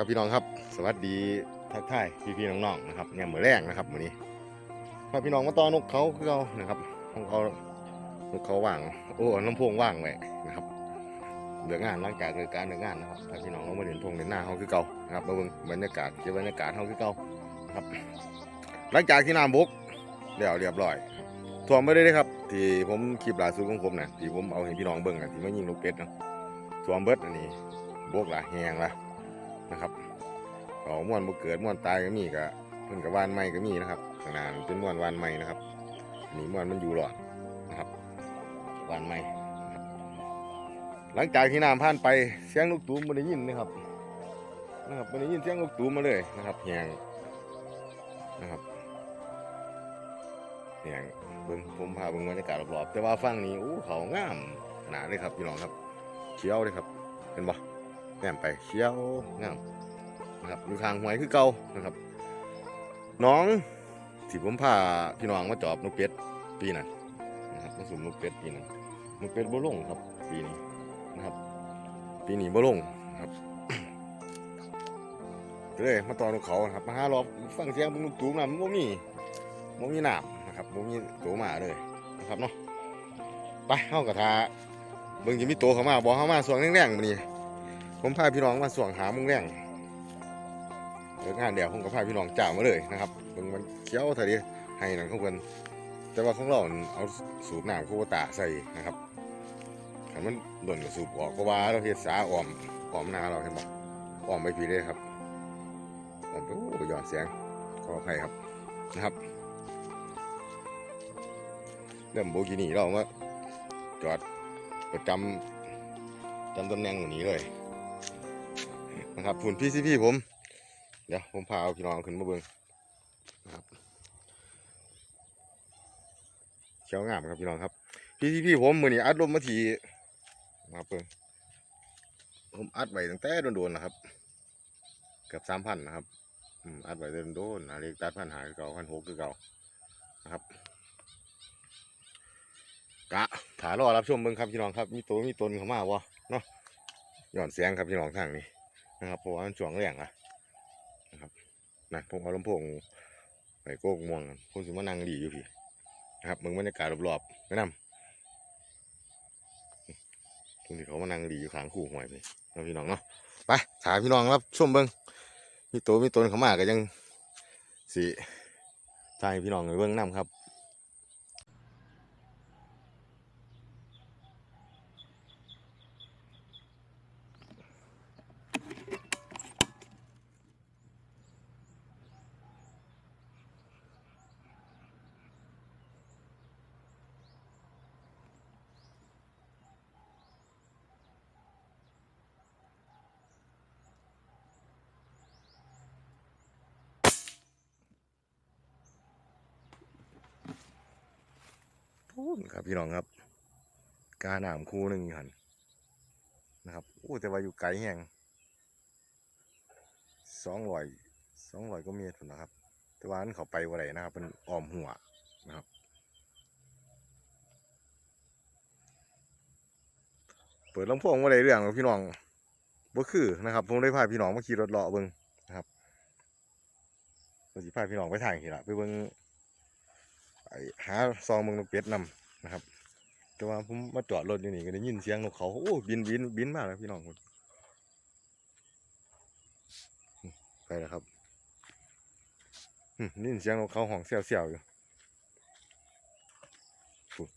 ครับพี่น้องครับ สวัสดีทักทายพี่พี่ๆน้องๆนะครับเนี่ยเหมือนแรงนะครับวันนี้พาพี่น้องมาตอนนกเขาคือเขานะครับของเขานกเขาว่างโอ้ลำโพงว่างไว้นะครับเหลืองานหลังจากเลิกการเหลิกงานนะครับพาพี่น้องลงมาเดินพงเดินหน้าเขาคือเก่านะครับมาเบิ่งบรรยากาศเก็บบรรยากาศเขาคือเก่านะครับ หลังจากที่น้ำบกเดี๋ยวเรียบร้อยท่วมไม่ได้เลยครับ ที่ผมคลิปล่าสุดของผมนะที่ผมเอาให้พี่น้องเบิ่งนะที่ไมายิงนกเป็ดนะท่วมเบิดอันนี้บกละแหงละ นะครับเขาม่วนบ่เกิดม่วนตายก็มีก็เพิ่นกับวานใหม่ก็มีนะครับขนาดเป็นม่วนวานใหม่นะครับอันนี้ม่วนมันอยู่หลอดนะครับวานใหม่หลังจากที่น้ำผ่านไปเสียงนกตูมมันได้ยินนะครับนะครับมันได้ยินเสียงนกตูมมาเลยนะครับแหงนะครับแหงเบิ่งผมพาเบิ่งบรรยากาศรอบๆแต่ว่าฝั่งนี้อู้เขางามขนาดเลยครับพี่น้องครับเขียวเลยครับเห็นบ่ แก้มไปเขียวงามนะครับอยู่ข้างหวยคือเก่านะครับ น้องที่ผมพาพี่น้องมาจอบนกเป็ดปีนั้นนะครับมาสุ่มนกเป็ดปีนั้นนกเป็ดบ่ลงครับ ปีนี้นะครับ ปีนี้บ่ลงนะครับก็เลยมาตอนนกเขาครับมาหารอบฟังเสียงเบิ่งนกตูมนะมันบ่มีบ่มีน้ำนะครับบ่มีตัวหมาเลยนะครับเนาะไปเฮากระทาเบิ่งจะมีตัวเข้ามาบ่เข้ามาสวงแรงๆมื้อนี้ ผมพาพี่น้องมาส่วงหามุงแรงเลิกงานเดี๋ยวผมก็พาพี่น้องจ่ามาเลยนะครับเบิ่งมันเขียวเท่าดีให้หนังของเพิ่นแต่ว่าของเราเอาสูบน้ำโควตาใส่นะครับถ้ามันหล่นก็สูบออกก็ว่าเราเฮ็ดสาอ้อมอ้อมนาเราเห็นบ่อ้อมไปพี่เลยครับอ้อมไปโอ้ยอดเสียงขออภัยครับนะครับเริ่มโบกินี่เรามาจอดประจำจำตำแหน่งอย่างนี้เลย นะครับฝุ่นพี่ซีพี่ผม เดี๋ยวผมพาเอาพี่น้องขึ้นมาเบิ้งนะครับเขียวงามครับพี่น้องครับ พี่ซีพี่ผมมือนี้อัดลมมาทีนะครับเพิ่งผมอัดไว้ตั้งแต่โดนๆนะครับเกือบสามพันนะครับอืมอัดไว้โดนๆอาเล็กตัดพันหาคือเก่าพันหกคือเก่านะครับกะถารอรับชมเบิ้งครับพี่น้องครับ มีตัวมีตนเข้ามาวะย้อนเสียงครับพี่น้องทางนี้ นะครับเพราะว่ามันช่วงแรงอะนะครับนะผมเอาลำโพงไปโก้ม่วงคุณสิมานั่งดีอยู่พี่นะครับมืองบรรยากาศรอบๆแนะนำคุณที่เขามานั่งดีอยู่ข้างคู่หวยพี่น้องพี่น้องเนาะไปถามพี่น้องรับชมเบิ้งมีตัวมีตนเขามาก็ยังสิทายพี่น้องเบิ้งน้ำครับ พูนครับพี่น้องครับ กาหนามคู่หนึ่งหันนะครับโอ้แต่ว่าอยู่ไกลแห่งสองร้อยสองร้อยก็เมตรพุ่นนะครับ แต่ว่ามันเขาไปว่าไรนะครับเป็นอ้อมหัวนะครับเปิดลำโพงว่าไรเรื่องหรพี่น้องบ่คือนะครับผมได้พาพี่น้องมาขี่รถเลาะเบิ่งนะครับผมสิพาพี่น้องไปทางทีละไปเบิ่ง หาซองเบิ่งนกเป็ดนำนะครับ แต่ว่าผมมาจอดรถอยู่นี่ก็ได้ยินเสียงนกเขาโอ้บินบินบินมากเลยพี่น้องคนไปแล้วครับอืมได้ยินเสียงนกเขาห้องเสียวๆอยู่พูด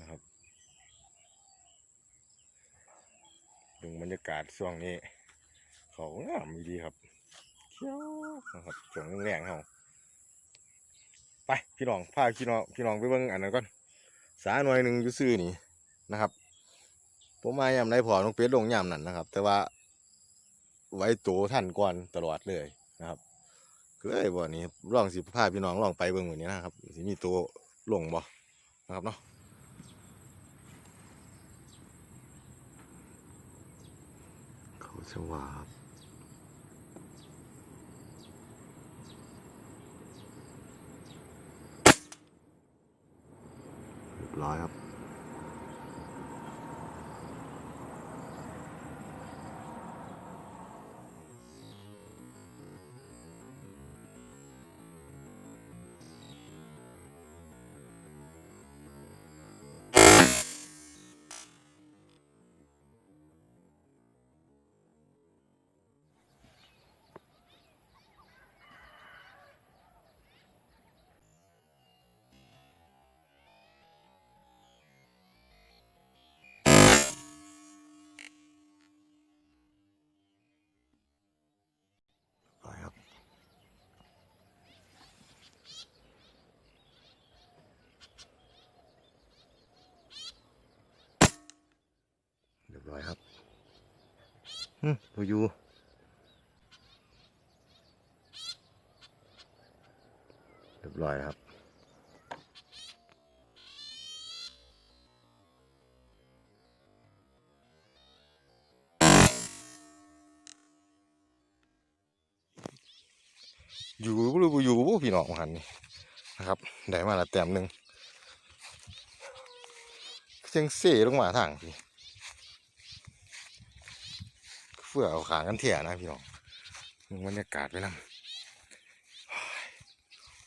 นะครับดูบรรยากาศช่วงนี้ เขางามดีครับเขียวนะครับช่วงแรงๆเขาไปพี่น้องพาพี่น้องพี่น้องไปเบิ่งอันนั้นก่อนสาหน่วยหนึ่งอยู่ซื่อนี่นะครับผมมายามไรพอนกเป็ดลงยามนั้นนะครับ แต่ว่าไว้โตท่านก่อนตลอดเลยนะครับก็เลยบ่นี้ลองสิพาพี่น้องลองไปเบิ่งวันนี้นะครับสิมีตัวลงบ่นะครับเนาะเขาสวาบ ยบร้อยครับ หึบ่อยู่เรียบร้อยครับอยู่หรือบ่อยู่บ่พี่น้องหันนี่นะครับได้มาละแต้มหนึ่งจังเสลงมาทางพี่ เฟื่อเอาขางกันเถี่ยนะพี่น้องมึงบรรยากาศไปนำ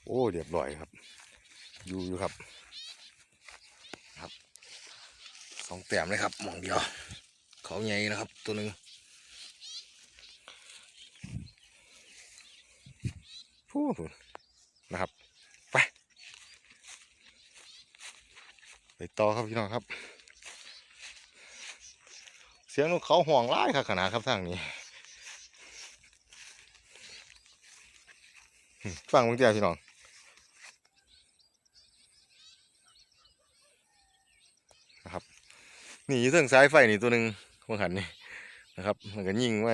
โอ้เรียบร้อยครับ อยู่อยู่ครับ ครับสองแต้มเลยครับหมองเดียว เขาใหญ่นะครับ ตัวหนึ่งพูดนะครับ ไป ไปต่อครับพี่น้องครับ เสียงนกเขาห่วงร้ายค่ะขนาดครับทางนี้ ฟังมึงเจ้าพี่น้องนะครับนี่เทิงสายไฟนี่ตัวหนึ่งมองหันนี่นะครับ มันก็ยิงว่า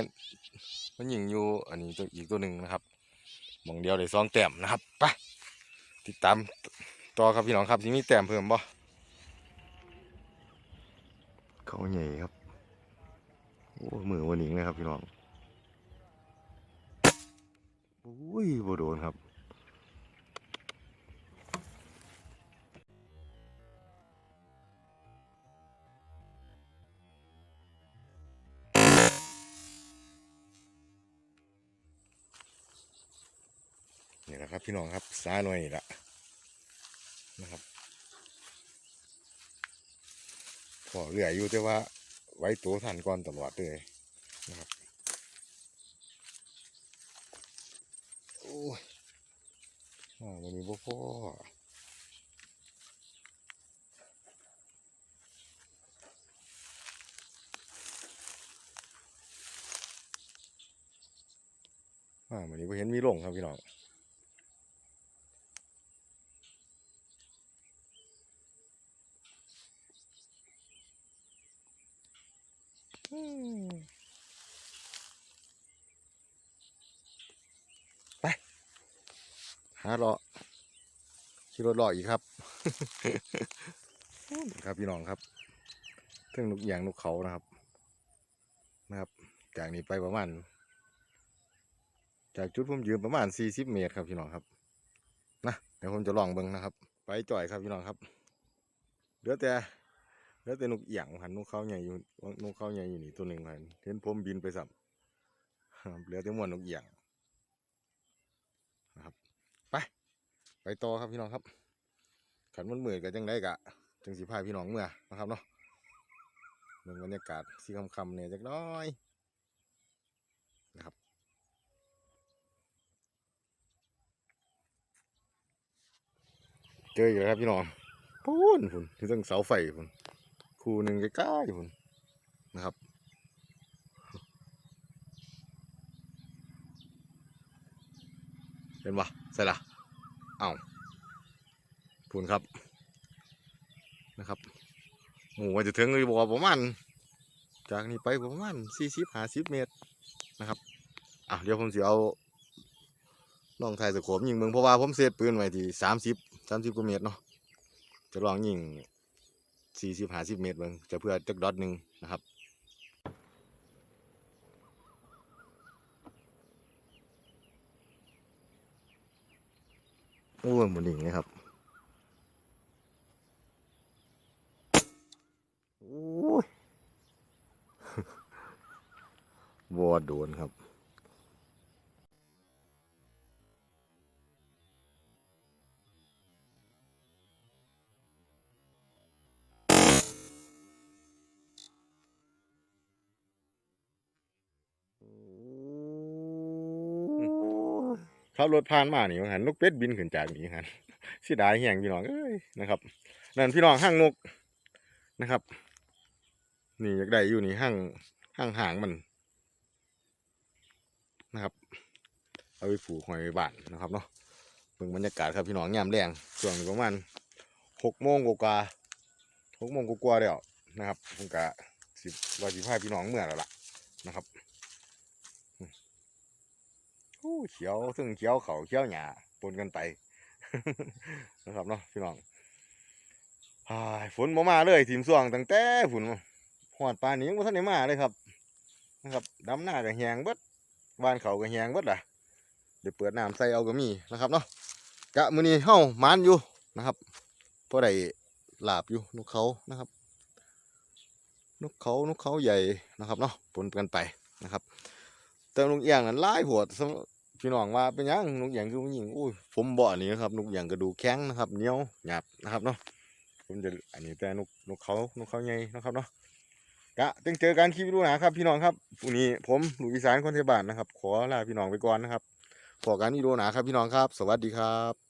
มันยิงอยู่อันนี้ตัวอีกตัวหนึ่งนะครับมองเดียวได้สองแต้มนะครับไปติดตามต่อครับพี่น้องครับที่มีแต้มเพิ่มบ่เขาใหญ่ครับ โอ้มือวันหนิงเลยครับพี่น้องโอ้ยบ่โดนครับนี่แหละครับพี่น้องครับสาหน่อยละนะครับพอเหลืออยู่แต่ว่า ไว้ตัวทันก่อนตลอดเลยนะครับโอ้ยอ่าวันนี้บ่พออ่าวันนี้บ่เห็นมีลงครับพี่น้อง ไป หาเลาะขี่รถเลาะอีกครับ ครับพี่น้องครับเครื่องนกยางนกเขานะครับ นะครับ จากนี้ไปประมาณ จากจุดผมยืนประมาณสี่สิบเมตรครับพี่น้องครับ นะ เดี๋ยวผมจะลองเบิ้งนะครับ ไปจ่อยครับพี่น้องครับ เหลือแต่ เหลือแต่นกเอี่ยงหันนกเขาใหญ่อยู่นกเขาใหญ่อยู่นี่ตัวหนึ่งหันเห็นผมบินไปสับเหลือแต่มวนนกเอี่ยงนะครับ ไป ไปต่อครับพี่น้องครับ ขันมันเหมือกับจังได้กะจังสีพายพี่น้องเมื่อนะครับเนาะเมืองบรรยากาศสีคำๆเนี่ยจักน้อยนะครับเจออีกแล้วครับพี่น้องพูนพุ่นที่ตั้งเสาไฟพุ่น คู่หนึ่งใกล้ๆพุ่นะครับ เห็นปะใส่ละเอ้าพุ่นครับนะครับหมูว่าจะถึงเลยบอกว่าประมาณจากนี้ไปประมาณสี่สิบห้าสิบเมตรนะครับอะเดี๋ยวผมจะเอาลองถ่ายสโคปยิงเมืองเพราะว่าผมเซตปืนไว้ที่สามสิบสามสิบกว่าเมตรเนาะจะลองยิง สี่สิบห้าสิบเมตรเบิ่งจะเพื่อจักดอทหนึ่งนะครับโอ้หมุนดิ่งเลยครับโอ้ยวอดโดนครับ ขับรถผ่านมานี่หันนกเป็ดบินขึ้นจากนี่หันเสิดายแหงพี่น้องเอ้ยนะครับนั่นพี่น้องห้างนกนะครับ นี่อยากได้อยู่นี่ห้างห้างหางมันนะครับ เอาไปผูกหอยบานนะครับเนาะเบิ่งบรรยากาศครับพี่น้องยามแรงช่วงประมาณหกโมงกว่าหกโมงกว่าๆแล้วนะครับผมกะสิบว่าสิพาพี่น้องเมื่อแล้วล่ะนะครับ เขียวซึ่งเขียวเขาเขียวหญ้าปนกันไปนะครับเนาะพี่น้องฝนบ่มาเลยทีมส่วงตั้งแต่ฝนหอดปานนี้ยังบ่ทันได้มาเลยครับนะครับดำหน้าก็แหงเบิดบ้านเขาก็แหงเบิดล่ะเดี๋ยวเปิดน้ำใส่เอาก็มีนะครับเนาะกะมือนี้เฮามานอยู่นะครับเพอได้ลาบอยู่นกเขานะครับ นกเขานกเขาใหญ่นะครับเนาะปนกันไปนะครับ แต่นกเอียงนั้นไล่หัวพี่น้องว่าเป็นยังนกเอียงคือผู้หญิงอุ้ยผมบ่อนี้ครับนกเอียงกระดูกแข็งนะครับเหนียวหยาบนะครับเนาะผมจะอันนี้แต่นกนกเขานกเขาใหญ่นะครับเนาะกะจึงเจอกันคลิปวิดีโอหนาครับ พี่น้องครับวันนี้ผมหลูกอีสานคนเทบานนะครับ ขอลาพี่น้องไปก่อนนะครับขอการวิดีโอหนาครับ พี่น้องครับ สวัสดีครับ